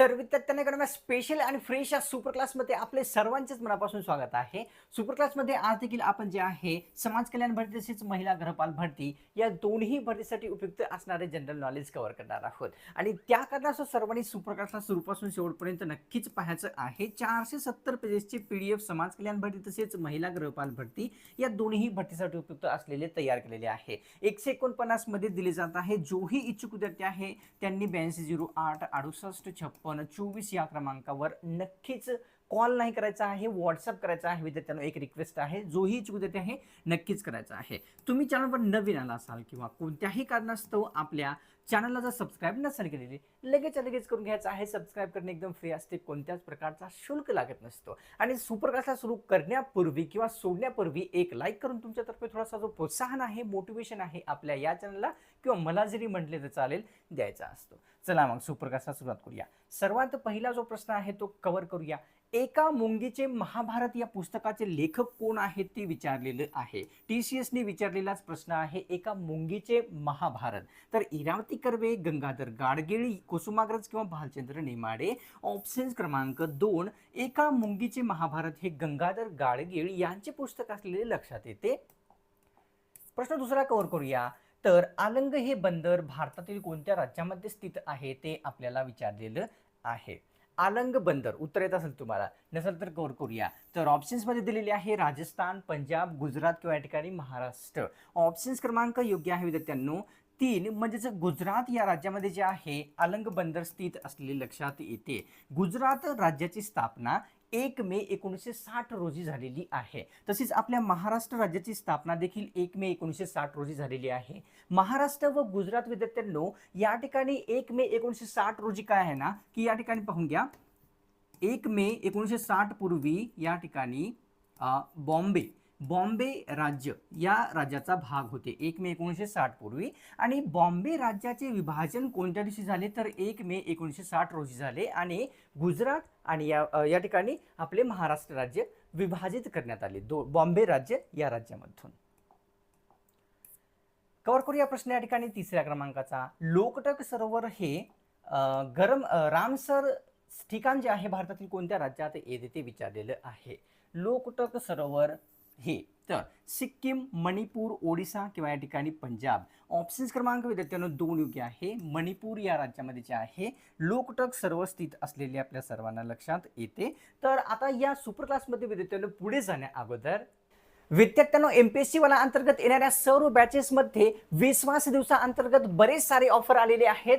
तर विद्यार्थ्यांकडे स्पेशल आणि फ्रेश या सुपर क्लासमध्ये आपले सर्वांचेच मनापासून स्वागत आहे. सुपर क्लासमध्ये आज देखील आपण जे आहे समाज कल्याण भरती तसेच महिला गृहपाल भरती या दोन्ही भरतीसाठी उपयुक्त असणारे जनरल नॉलेज कव्हर करणार आहोत. आणि त्या कारणास्तव सर्वांनी सुपर क्लासला सुरूपासून शेवटपर्यंत नक्कीच पाहायचं आहे. चारशे सत्तर पेजेसचे पी डी एफ समाज कल्याण भरती तसेच महिला गृहपाल भरती या दोन्ही भरतीसाठी उपयुक्त असलेले तयार केलेले आहे. एकशे एकोणपन्नासमध्ये दिले जात आहे जोही इच्छुक विद्यार्थी आहे त्यांनी ब्याऐंशी झिरो आठ अडुसष्ट छप्पन चोवीस या क्रमांकावर नक्कीच कॉल नाही करायचा आहे व्हॉट्सअप करायचा आहे विद्यार्थ्यांना एक रिक्वेस्ट आहे जोही इच्छुक विद्यार्थी आहे नक्कीच करायचा आहे. तुम्ही चॅनलवर नवीन आला असाल किंवा कोणत्याही कारणास्तव आपल्या चॅनलला जर सबस्क्राईब नसेल केलेली लगेच लगेच करून घ्यायचं आहे. सबस्क्राईब करणे एकदम फ्री असते कोणत्याच प्रकारचा शुल्क लागत नसतो. आणि सुपरकास्टला सुरू करण्यापूर्वी किंवा सोडण्यापूर्वी एक लाईक करून तुमच्यातर्फे थोडासा जो प्रोत्साहन आहे मोटिवेशन आहे आपल्या या चॅनलला किंवा मला जरी म्हटले तर चालेल द्यायचा असतो. चला मग सुप्रकाशला सुरुवात करूया. सर्वात पहिला जो प्रश्न आहे तो कव्हर करूया. एका मुंगीचे महाभारत या पुस्तकाचे लेखक कोण आहेत ते विचारलेलं आहे. टी सी एसने विचारलेलाच प्रश्न आहे एका मुंगीचे महाभारत. तर इरावती कर्वे गंगाधर गाडगिळी कुसुमाग्रज किंवा भालचंद्र नेमाडे ऑप्शन्स क्रमांक दोन एका मुंगीचे महाभारत हे गंगाधर गाडगिळ यांचे पुस्तक असलेले लक्षात येते. प्रश्न दुसरा कव्हर करूया. तर आलंग हे बंदर भारतातील कोणत्या राज्यामध्ये स्थित आहे ते आपल्याला विचारलेलं आहे. आलंग बंदर उत्तर येत असेल तुम्हाला नसेल तर कव्हर करूया. तर ऑप्शन्समध्ये दिलेले आहे राजस्थान पंजाब गुजरात किंवा या ठिकाणी महाराष्ट्र. ऑप्शन्स क्रमांक योग्य आहे विद्यार्थ्यांनो. तीन म्हणजेच गुजरात या राज्यामध्ये जे आहे आलंग बंदर स्थित असलेले लक्षात येते. गुजरात राज्याची स्थापना एक मे एकोणीसशे साठ रोजी झालेली आहे. तसेच आपल्या महाराष्ट्र राज्याची स्थापना देखील एक मे एकोणीसशे साठ रोजी झालेली आहे. महाराष्ट्र व गुजरात विद्यार्थ्यांनो या ठिकाणी एक मे एकोणीसशे साठ रोजी काय आहे ना की या ठिकाणी पाहून घ्या. एक मे एकोणीसशे साठ पूर्वी या ठिकाणी बॉम्बे बॉम्बे राज्य या राज्याचा भाग होते. एक मे एकोणीसशे साठ पूर्वी. आणि बॉम्बे राज्याचे विभाजन कोणत्या दिवशी झाले? तर एक मे एकोणीसशे साठ रोजी झाले. आणि गुजरात आणि या या ठिकाणी आपले महाराष्ट्र राज्य विभाजित करण्यात आले. दो बॉम्बे राज्य या राज्यामधून. कव्हर करूया प्रश्न या ठिकाणी तिसऱ्या क्रमांकाचा. लोकटक सरोवर हे गरम रामसर ठिकाण जे आहे भारतातील कोणत्या राज्यात? येते ते विचारलेलं आहे. लोकटक सरोवर हे. तर सिक्कीम मणिपूर ओडिसा किंवा या ठिकाणी पंजाब. ऑप्शन्स क्रमांक विद्यार्थ्यांना दोन योग्य आहे. मणिपूर या राज्यामध्ये जे आहे लोकटक सर्व स्थित असलेले आपल्या सर्वांना लक्षात येते. तर आता या सुपर क्लासमध्ये विद्यार्थ्यांनो पुढे जाण्या अगोदर विद्यार्थ्यांनो एम पी एस सी वाला अंतर्गत येणाऱ्या सर्व बॅचेसमध्ये विश्वास दिवसाअंतर्गत बरेच सारे ऑफर आलेले आहेत.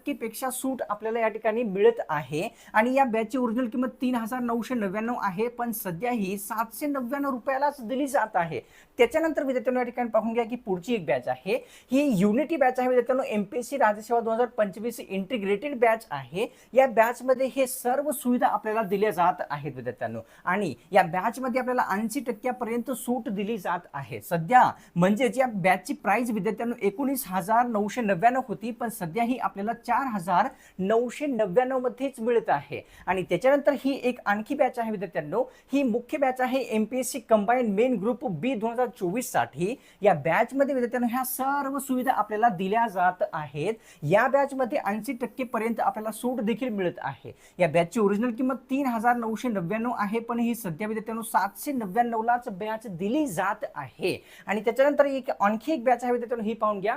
टक्केपेक्षा सूट आपल्याला या ठिकाणी मिळत आहे. आणि या बॅचची ओरिजिनल किंमत तीन हजार नऊशे नव्याण्णव आहे पण सध्या ही सातशे नव्याण्णव रुपयालाच दिली जात आहे. त्याच्यानंतर विद्यार्थ्यांनो या ठिकाणी पाहून घ्या की पुढची एक बॅच आहे. ही युनिटी बॅच आहे विद्यार्थ्यांनो एमपीएससी राज्यसेवा दोन हजार पंचवीस इंटिग्रेटेड बॅच आहे. या बॅचमध्ये हे सर्व सुविधा आपल्याला दिल्या जात आहेत विद्यार्थ्यांनो. आणि या बॅचमध्ये आपल्याला ऐंशी टक्क्यापर्यंत सूट दिली जात आहे. सध्या म्हणजेच या बॅचची प्राइस विद्यार्थ्यांनो एकोणीस हजार नऊशे नव्याण्णव होती पण सध्या ही आपल्याला चार हजार नऊशे नव्याण्णव मध्येच मिळत आहे. आणि त्याच्यानंतर ही एक आणखी बॅच आहे विद्यार्थ्यांनो. ही मुख्य बॅच आहे M P S C combine main group B दोन हजार चोवीससाठी या बॅचमध्ये विद्यार्थ्यांनो ह्या सर्व सुविधा आपल्याला दिल्या जात आहेत. या बॅचमध्ये ऐंशी टक्के पर्यंत आपल्याला सूट देखील मिळत आहे. या बॅचची ओरिजिनल किंमत तीन हजार नऊशे नव्याण्णव आहे पण ही सध्या विद्यार्थ्यांनो सातशे नव्याण्णवलाच बॅच दिली जात आहे. आणि त्याच्यानंतर एक आणखी एक बॅच आहे विद्यार्थ्यांनो ही पाहून घ्या.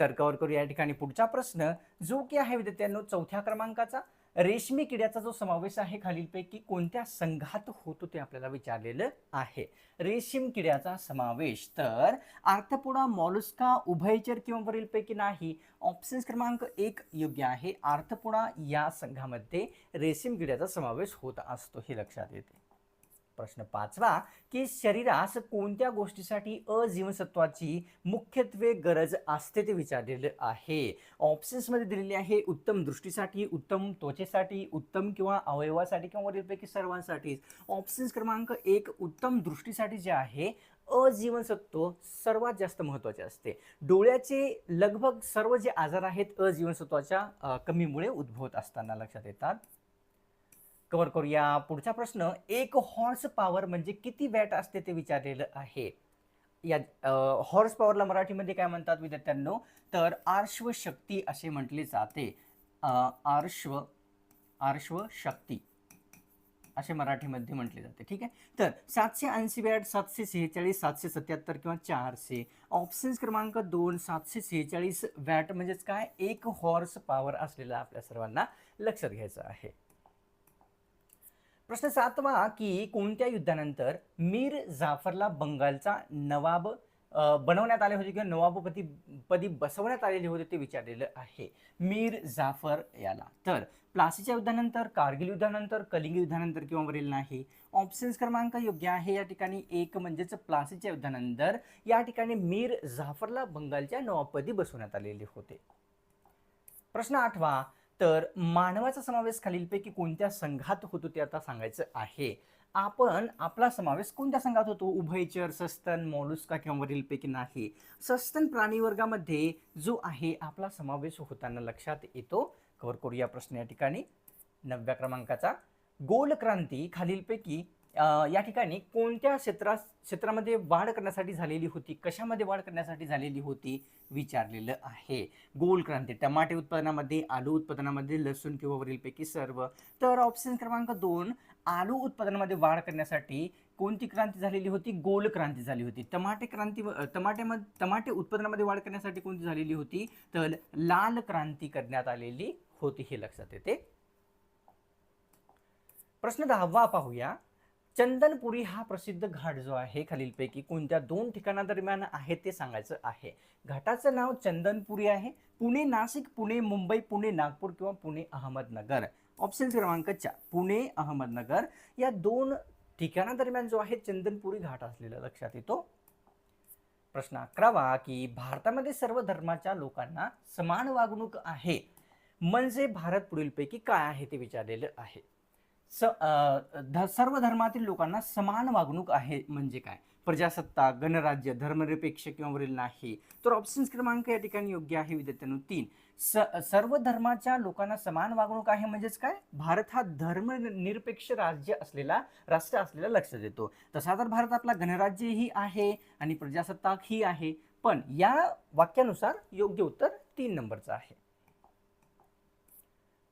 तर्कावर करू या ठिकाणी. पुढचा प्रश्न जो की आहे विद्यार्थ्यांनो चौथ्या क्रमांकाचा रेशमी किड्याचा जो समावेश आहे खालीलपैकी कोणत्या संघात होतो ते आपल्याला विचारलेलं आहे. रेशीम किड्याचा समावेश तर आर्थपोडा मॉलुस्का उभयचर किंवा वरीलपैकी नाही ऑप्शन्स क्रमांक एक योग्य आहे. आर्थपोडा या संघामध्ये रेशीम किड्याचा समावेश होत असतो हे लक्षात येते. प्रश्न पाचवा की शरीरास कोणत्या गोष्टीसाठी अजीवनसत्वाची मुख्यत्वे गरज असते ते विचारलेलं आहे. ऑप्शन्समध्ये दिलेले आहे उत्तम दृष्टीसाठी उत्तम त्वचेसाठी उत्तम किंवा अवयवासाठी किंवा वरीलपैकी सर्वांसाठीच ऑप्शन्स क्रमांक एक उत्तम दृष्टीसाठी जे आहे अजीवनसत्व सर्वात जास्त महत्त्वाचे असते. डोळ्याचे लगभग सर्व जे आजार आहेत अजीवनसत्वाच्या कमीमुळे उद्भवत असताना लक्षात येतात. कव्हर करूया. पुढचा प्रश्न एक हॉर्स पॉवर म्हणजे किती वॅट असते ते विचारलेलं आहे? या हॉर्स पॉवरला मराठीमध्ये काय म्हणतात विद्यार्थ्यांनो? तर आर्श्व शक्ती असे म्हटले जाते. आर्श्व आर्श्व शक्ती असे मराठीमध्ये म्हटले जाते. ठीक आहे? तर सातशे ऐंशी वॅट सातशे सेहेचाळीस सातशे सत्याहत्तर किंवा चारशे. ऑप्शन्स क्रमांक दोन सातशे सेहेचाळीस वॅट म्हणजेच काय? एक हॉर्स पॉवर असलेला आपल्या सर्वांना लक्षात घ्यायचं आहे. प्रश्न सातवा की कोणत्या युद्धानंतर मीर जाफरला बंगालचा नवाब बनवण्यात आले होते किंवा नवाबपती पदी बसवण्यात आलेले होते ते विचारलेलं आहे. मीर जाफर याला. तर प्लासीच्या युद्धानंतर कारगिल युद्धानंतर कलिंग युद्धानंतर किंवा वरील नाही ऑप्शन्स क्रमांक योग्य आहे. या ठिकाणी एक म्हणजेच प्लासीच्या युद्धानंतर या ठिकाणी मीर जाफरला बंगालच्या नवाबपदी बसवण्यात आलेले होते. प्रश्न आठवा तर मानवाचा समावेश खालीलपैकी कोणत्या संघात होतो ते आता सांगायचं आहे. आपण आपला समावेश कोणत्या संघात होतो? उभयचर सस्तन मॉलुस्का किंवा वरीलपैकी नाही. सस्तन प्राणीवर्गामध्ये जो आहे आपला समावेश होताना लक्षात येतो. कव्हर करूया प्रश्न या ठिकाणी. नवव्या क्रमांकाचा. गोल क्रांती खालीलपैकी या ठिकाणी कोणत्या क्षेत्रा क्षेत्रामध्ये वाढ करण्यासाठी झालेली होती कशामध्ये वाढ करण्यासाठी झालेली होती विचारलेलं आहे. गोल क्रांती टमाटे उत्पादनामध्ये आलू उत्पादनामध्ये लसूण किंवा वरीलपैकी सर्व. तर ऑप्शन क्रमांक दोन आलू उत्पादनामध्ये वाढ करण्यासाठी कोणती क्रांती झालेली होती? गोल क्रांती झाली होती. टमाटे क्रांती टमाट्यामध्ये टमाटे उत्पादनामध्ये वाढ करण्यासाठी कोणती झालेली होती? तर लाल क्रांती करण्यात आलेली होती हे लक्षात येते. प्रश्न दहावा पाहूया. चंदनपुरी हा प्रसिद्ध घाट जो आहे खालीलपैकी कोणत्या दोन ठिकाणादरम्यान आहे ते सांगायचं आहे. घाटाचं नाव चंदनपुरी आहे. पुणे नाशिक पुणे मुंबई पुणे नागपूर किंवा पुणे अहमदनगर. ऑप्शन क्रमांक चार पुणे अहमदनगर. या दोन ठिकाणादरम्यान जो आहे चंदनपुरी घाट असलेला लक्षात येतो. प्रश्न अकरावा की भारतामध्ये सर्व धर्माच्या लोकांना समान वागणूक आहे. म्हणजे भारत पुढीलपैकी काय आहे ते विचारलेलं आहे. स ध सर्व धर्मातील लोकांना समान वागणूक आहे म्हणजे काय? प्रजासत्ताक गणराज्य धर्मनिरपेक्ष किंवा वरील नाही तर ऑप्शन क्रमांक या ठिकाणी योग्य आहे विद्यार्थ्यांनो तीन. स सर्व धर्माच्या लोकांना समान वागणूक आहे म्हणजेच काय? भारत हा धर्मनिरपेक्ष राज्य असलेला राष्ट्र असलेला लक्षात येतो तसा तर भारत आपला गणराज्यही आहे आणि प्रजासत्ताक ही आहे पण या वाक्यानुसार योग्य उत्तर तीन नंबरचं आहे.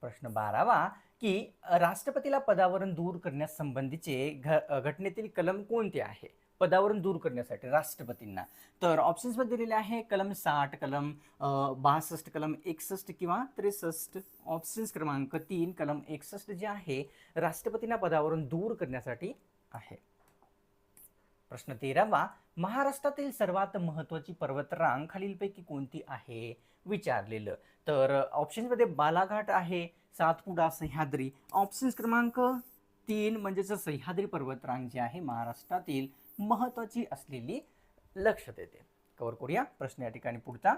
प्रश्न बारावा. की राष्ट्रपतीला पदावरून दूर करण्यासंबंधीचे घ घटनेतील कलम कोणते आहे? पदावरून दूर करण्यासाठी राष्ट्रपतींना. तर ऑप्शन्समध्ये दिलेले आहे कलम साठ कलम बासष्ट कलम एकसष्ट किंवा त्रेसष्ट. ऑप्शन्स क्रमांक तीन कलम एकसष्ट जे आहे राष्ट्रपतींना पदावरून दूर करण्यासाठी आहे. प्रश्न तेरावा महाराष्ट्रातील सर्वात महत्त्वाची पर्वतरांग खालीलपैकी कोणती आहे? विचारलेलं. तर ऑप्शन्समध्ये बालाघाट आहे सातपुडा सह्याद्री. ऑप्शन्स क्रमांक तीन म्हणजेच सह्याद्री पर्वतरांग जी आहे महाराष्ट्रातील महत्त्वाची असलेली लक्षात येते कवर करूया. प्रश्न या ठिकाणी पुढचा.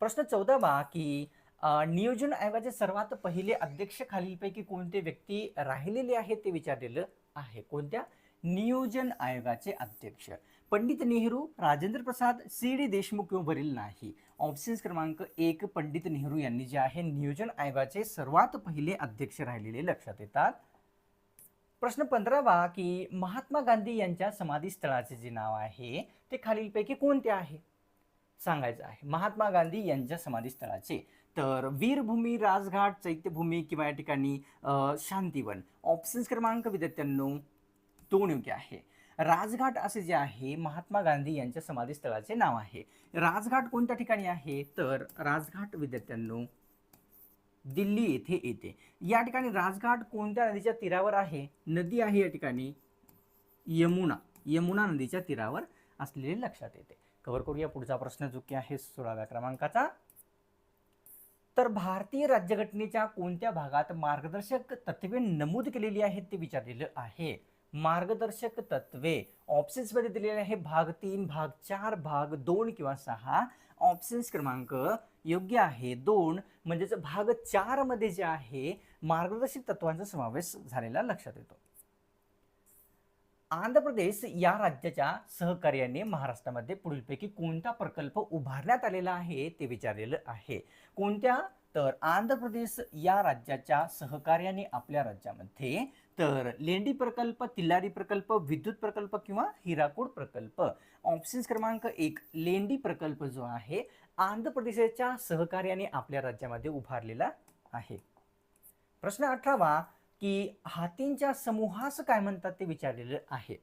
प्रश्न चौदावा की नियोजन आयोगाचे सर्वात पहिले अध्यक्ष खालीलपैकी कोणते व्यक्ती राहिलेले आहेत ते विचारलेलं आहे. कोणत्या? नियोजन आयोगाचे अध्यक्ष. पंडित नेहरू राजेंद्र प्रसाद सी डी देशमुख वरील नाही. ऑप्शन्स क्रमांक एक पंडित नेहरू यांनी जे आहे नियोजन आयोगाचे सर्वात पहिले अध्यक्ष राहिलेले लक्षात येतात. प्रश्न पंधरावा की महात्मा गांधी यांच्या समाधीस्थळाचे जे नाव आहे ते खालीलपैकी कोणते आहे? सांगायचं आहे महात्मा गांधी यांच्या समाधीस्थळाचे. तर वीरभूमी राजघाट चैत्यभूमी किंवा या ठिकाणी शांतीवन. ऑप्शन्स क्रमांक विद्यार्थ्यांनो दोन योग्य आहे. राजघाट असे जे आहे महात्मा गांधी यांच्या समाधीस्थळाचे नाव आहे. राजघाट कोणत्या ठिकाणी आहे? तर राजघाट विद्यार्थ्यांनो दिल्ली येथे येते. या ठिकाणी राजघाट कोणत्या नदीच्या तीरावर आहे? नदी आहे या ठिकाणी. यमुना. यमुना नदीच्या तीरावर असलेले लक्षात येते. कव्हर करूया पुढचा प्रश्न जो की आहे सोळाव्या क्रमांकाचा. तर भारतीय राज्यघटनेच्या कोणत्या भागात मार्गदर्शक तत्वे नमूद केलेली आहेत ते विचारलेलं आहे. मार्गदर्शक तत्वे. ऑप्शन्समध्ये दिलेले आहे भाग तीन भाग चार भाग दोन किंवा सहा. ऑप्शन्स क्रमांक योग्य आहे दोन. म्हणजेच भाग चारमध्ये जे आहे मार्गदर्शक तत्वांचा समावेश झालेला लक्षात येतो. आंध्र प्रदेश या राज्याच्या सहकार्याने महाराष्ट्रामध्ये पुढीलपैकी कोणता प्रकल्प उभारण्यात आलेला आहे ते विचारलेलं आहे. कोणत्या तर आंध्र प्रदेश या राज्याच्या सहकार्याने आपल्या राज्यामध्ये तर लेंडी प्रकल्प तिल्लारी प्रकल्प विद्युत प्रकल्प किंवा हिराकूड प्रकल्प. ऑप्शन्स क्रमांक एक लेंडी प्रकल्प जो आहे आंध्र प्रदेशाच्या सहकार्याने आपल्या राज्यामध्ये उभारलेला आहे. प्रश्न अठरावा की हातींच्या समूहास काय म्हणतात ते विचारलेलं आहे.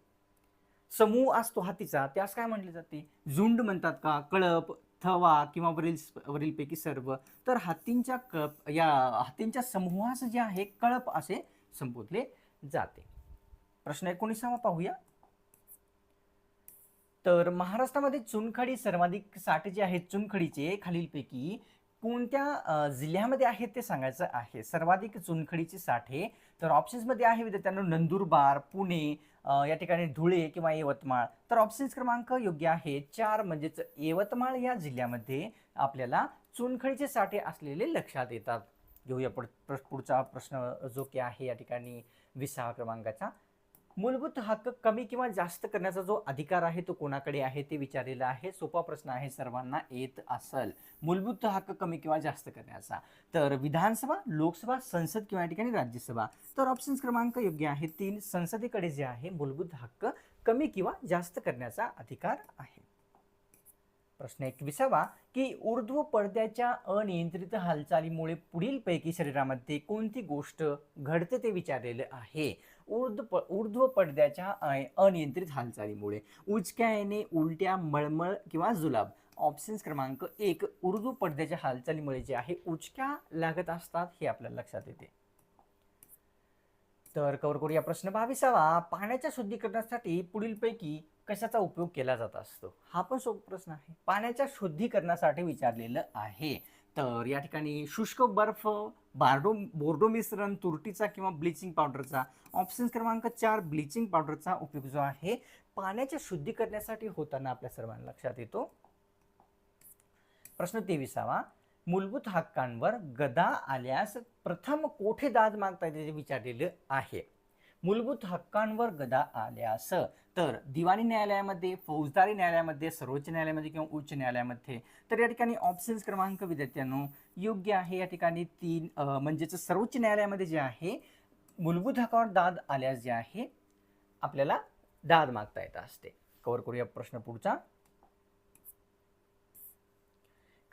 समूह असतो हातीचा त्यास काय म्हटले जाते? झुंड म्हणतात का? कळप थवा किंवा वरील वरीलपैकी सर्व तर हातींच्या कप या हातींच्या समूहास जे आहे कळप असे संबोधले जाते. प्रश्न एकोणीसावा पाहूया. तर महाराष्ट्रामध्ये चुनखडी सर्वाधिक साठे जे आहेत चुनखडीचे खालीलपैकी कोणत्या जिल्ह्यामध्ये आहेत ते सांगायचं आहे? सर्वाधिक चुनखडीचे साठे तर ऑप्शन्समध्ये आहे विद्यार्थ्यांना नंदुरबार पुणे या ठिकाणी धुळे किंवा यवतमाळ. तर ऑप्शन्स क्रमांक योग्य आहे चार. म्हणजेच यवतमाळ या जिल्ह्यामध्ये आपल्याला चुनखडीचे साठे असलेले लक्षात येतात. घेऊया पुढ- प्र- पुढचा प्रश्न जो की आहे या ठिकाणी विसावा क्रमांकाचा. मूलभूत हक्क कमी किंवा जास्त करण्याचा जो अधिकार आहे तो कोणाकडे आहे ते विचारलेला आहे. सोपा प्रश्न आहे सर्वांना येत असल. मूलभूत हक्क कमी किंवा जास्त करण्याचा. तर विधानसभा लोकसभा संसद किंवा या ठिकाणी राज्यसभा. तर ऑप्शन्स क्रमांक योग्य आहे तीन. संसदेकडे जे आहे मूलभूत हक्क कमी किंवा जास्त करण्याचा अधिकार आहे. प्रश्न एकविसावा. की ऊर्ध्व पडद्याच्या अनियंत्रित हालचालीमुळे पुढीलपैकी शरीरामध्ये कोणती गोष्ट घडते ते विचारलेलं आहे? ऊर्ध्व प ऊर्ध्व पडद्याच्या अनियंत्रित हालचालीमुळे. उचक्या येणे उलट्या मळमळ किंवा जुलाब. ऑप्शन्स क्रमांक एक ऊर्ध्व पडद्याच्या हालचालीमुळे जे आहे उचक्या लागत असतात हे आपल्याला लक्षात येते. तर कवर करूया प्रश्न बावीसावा. पाण्याच्या शुद्धीकरणासाठी पुढीलपैकी कशाचा उपयोग केला जात असतो? हा पण सोप प्रश्न आहे. पाण्याच्या शुद्धीकरणासाठी विचारलेलं आहे. तर या ठिकाणी शुष्क बर्फ बार्डो बोर्डो मिश्रण तुरटीचा किंवा ब्लिचिंग पावडरचा. ऑप्शन क्रमांक चार ब्लिचिंग पावडरचा उपयोग जो आहे पाण्याच्या शुद्धीकरणासाठी होताना आपल्या सर्वांना लक्षात येतो. प्रश्न तेविसावा. मूलभूत हक्कांवर गदा आल्यास प्रथम कोठे दाद मागता येते? विचारलेलं आहे. मूलभूत हक्कांवर गदा आल्यास तर दिवाणी न्यायालयामध्ये फौजदारी न्यायालयामध्ये सर्वोच्च न्यायालयामध्ये किंवा उच्च न्यायालयामध्ये तर या ठिकाणी ऑप्शन्स क्रमांक विद्यार्थ्यांनो योग्य आहे. या ठिकाणी तीन म्हणजेच सर्वोच्च न्यायालयामध्ये जे आहे मूलभूत हक्कावर दाद आल्यास जे आहे आपल्याला दाद मागता येत असते. कवर करूया प्रश्न पुढचा.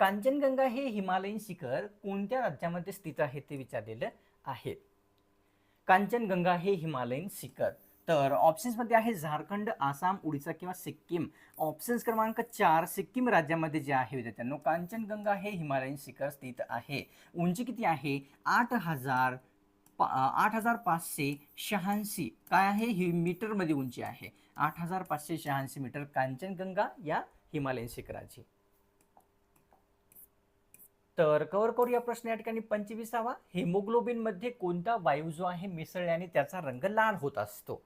कांचनगंगा हे हिमालयीन शिखर कोणत्या राज्यामध्ये स्थित आहे ते विचारलेलं आहे. कांचनगंगा हे हिमालयीन शिखर तर ऑप्शन्समध्ये आहे झारखंड आसाम उडीसा किंवा सिक्कीम. ऑप्शन्स क्रमांक चार सिक्कीम राज्यामध्ये जे आहे विद्यार्थ्यांनो कांचनगंगा हे हिमालयीन शिखर स्थित आहे. उंची किती आहे? आठ हजार पा आठ हजार पाचशे शहाऐंशी. काय आहे? ही मीटरमध्ये उंची आहे. आठ हजार पाचशे शहाऐंशी मीटर कांचनगंगा या हिमालयीन शिखराची. तर कवर करूया प्रश्न या ठिकाणी पंचवीसावा. हिमोग्लोबिनमध्ये कोणता वायू जो आहे मिसळल्याने त्याचा रंग लाल होत असतो?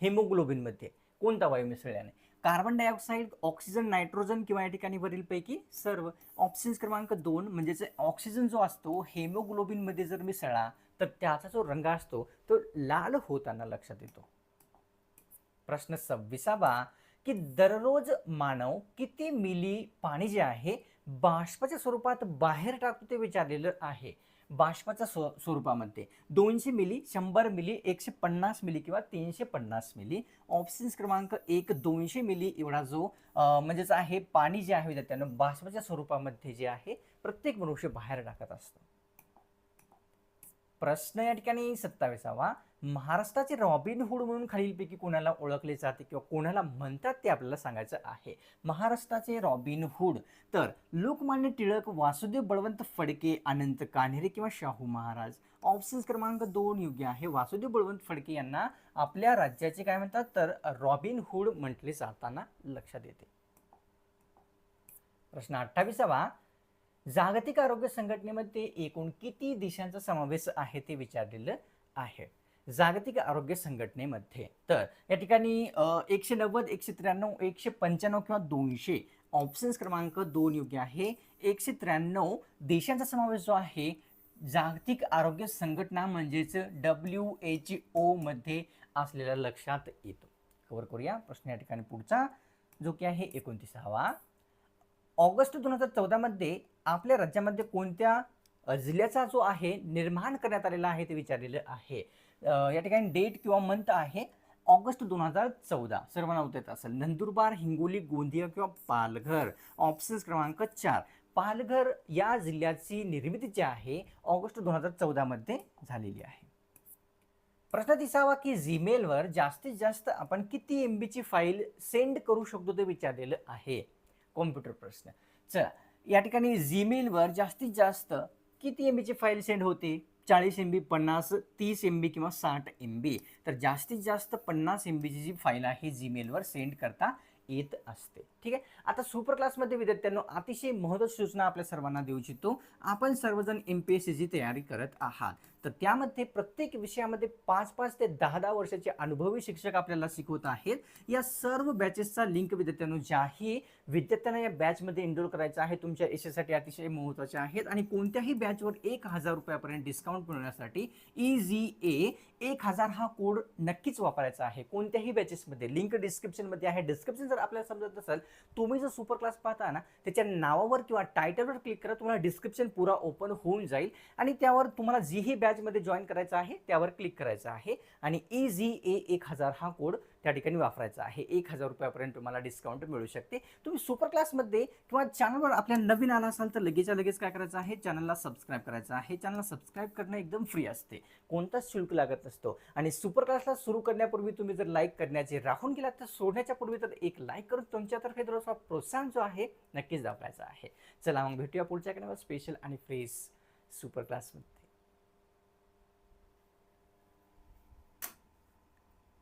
हिमोग्लोबिनमध्ये कोणता वायू मिसळल्याने? कार्बन डायऑक्साईड ऑक्सिजन नायट्रोजन किंवा या ठिकाणी वरीलपैकी सर्व ऑप्शन्स क्रमांक दोन म्हणजेच ऑक्सिजन जो असतो हेमोग्लोबिनमध्ये जर मिसळला तर त्याचा जो रंग असतो तो लाल होताना लक्षात येतो. प्रश्न सव्वीसावा की दररोज मानव किती मिली पाणी जे आहे बाष्पाच्या स्वरूपात बाहेर टाकतो ते विचारलेलं आहे. बाष्पाच्या स्व स्वरूपामध्ये दोनशे मिली शंभर मिली एकशे पन्नास मिली किंवा तीनशे पन्नास मिली. ऑप्शन्स क्रमांक एक दोनशे मिली एवढा जो म्हणजेच आहे पाणी जे आहे विद्यार्थ्यांनो बाष्पाच्या स्वरूपामध्ये जे आहे प्रत्येक मनुष्य बाहेर टाकत असतो. प्रश्न या ठिकाणी सत्तावीसावा. महाराष्ट्राचे रॉबिनहूड म्हणून खालीलपैकी कोणाला ओळखले जाते किंवा कोणाला म्हणतात ते आपल्याला सांगायचं आहे. महाराष्ट्राचे रॉबिनहूड तर लोकमान्य टिळक वासुदेव बळवंत फडके अनंत कान्हेरे किंवा शाहू महाराज. ऑप्शन्स क्रमांक दोन योग्य आहे. वासुदेव बळवंत फडके यांना आपल्या राज्याचे काय म्हणतात? तर रॉबिन हुड म्हटले जाताना लक्षात येते. प्रश्न अठ्ठावीसावा. जागतिक आरोग्य संघटनेमध्ये एकूण किती देशांचा समावेश आहे ते विचारलेलं आहे. जागतिक आरोग्य संघटनेमध्ये. तर या ठिकाणी एकशे नव्वद एकशे त्र्याण्णव एकशे पंच्याण्णव किंवा दोनशे ऑप्शन्स क्रमांक दोन योग्य आहे. एकशे त्र्याण्णव देशांचा समावेश जो आहे जागतिक आरोग्य संघटना म्हणजेच डब्ल्यू एच ओ मध्ये असलेला लक्षात येतो. कवर करूया. प्रश्न या ठिकाणी पुढचा जो की आहे एकोणतीसावा. ऑगस्ट दोन हजार चौदामध्ये आपल्या राज्यामध्ये कोणत्या जिल्ह्याचा जो आहे निर्माण करण्यात आलेला आहे ते विचारलेलं आहे. या ठिकाणी डेट किंवा मंथ आहे ऑगस्ट दोन हजार चौदा. सर्वांना उत्तर येत असेल. नंदुरबार हिंगोली गोंदिया किंवा पालघर. ऑप्शन्स क्रमांक चार. पालघर या जिल्ह्याची निर्मिती जी आहे ऑगस्ट दोन हजार चौदामध्ये झालेली आहे. प्रश्न दिसावा की जीमेलवर जास्तीत जास्त आपण किती एम बीची फाईल सेंड करू शकतो ते विचारलेलं आहे. कॉम्प्युटर प्रश्न. चला या ठिकाणी जीमेलवर जास्तीत जास्त किती एम बीची फाईल सेंड होते? चाळीस एम बी पन्नास तीस एम बी किंवा साठ एम बी तर जास्तीत जास्त पन्नास एम बीची जी फाईल आहे जीमेलवर सेंड करता येत असते. ठीक आहे? आता सुपर क्लासमध्ये विद्यार्थ्यांनो अतिशय महत्त्वाची सूचना आपल्या सर्वांना देऊ इच्छितो. आपण सर्वजण एम पी एस सीची तयारी करत आहात. तर त्यामध्ये प्रत्येक विषयामध्ये पाच पाच ते दहा दहा वर्षाचे अनुभवी शिक्षक आपल्याला शिकवत आहेत. या सर्व बॅचेसचा लिंक विद्यार्थ्यांनो ज्याही विद्यार्थ्यांना या बॅचमध्ये एनरोल करायचं आहे तुमच्या यशासाठी अतिशय महत्त्वाचे आहेत. आणि कोणत्याही बॅचवर एक हजार रुपयापर्यंत डिस्काउंट मिळवण्यासाठी ई जी ए एक हजार हा कोड नक्कीच वापरायचा आहे. कोणत्याही बॅचेसमध्ये लिंक डिस्क्रिप्शनमध्ये आहे. डिस्क्रिप्शन जर आपल्याला समजत असेल तुम्ही जर सुपर क्लास पाहता ना त्याच्या नावावर किंवा टायटलवर क्लिक करा तुम्हाला डिस्क्रिप्शन पुरा ओपन होऊन जाईल. आणि त्यावर तुम्हाला जीही बॅचमध्ये जॉईन करायचं आहे त्यावर क्लिक करायचं आहे. आणि ई जी ए एक हजार हा कोड त्या ठिकाणी वापरायचा आहे. एक हजार रुपयापर्यंत तुम्हाला डिस्काउंट मिळू शकते. तुम्ही सुपर क्लासमध्ये किंवा चॅनलवर आपल्या नवीन आला असाल तर लगेचच्या लगेच काय करायचं आहे? चॅनलला सबस्क्राईब करायचं आहे. चॅनलला सबस्क्राईब करणं एकदम फ्री असते. कोणताच शुल्क लागत नसतो. आणि सुपर क्लासला सुरू करण्यापूर्वी तुम्ही जर लाईक करण्याचे राहून गेलात तर सोडण्याच्या पूर्वी तर एक लाईक करून तुमच्यातर्फे थोडासा प्रोत्साहन जो आहे नक्कीच दाखवायचा आहे. चला मग भेटूया पुढच्या स्पेशल आणि फ्रेश सुपर क्लासमध्ये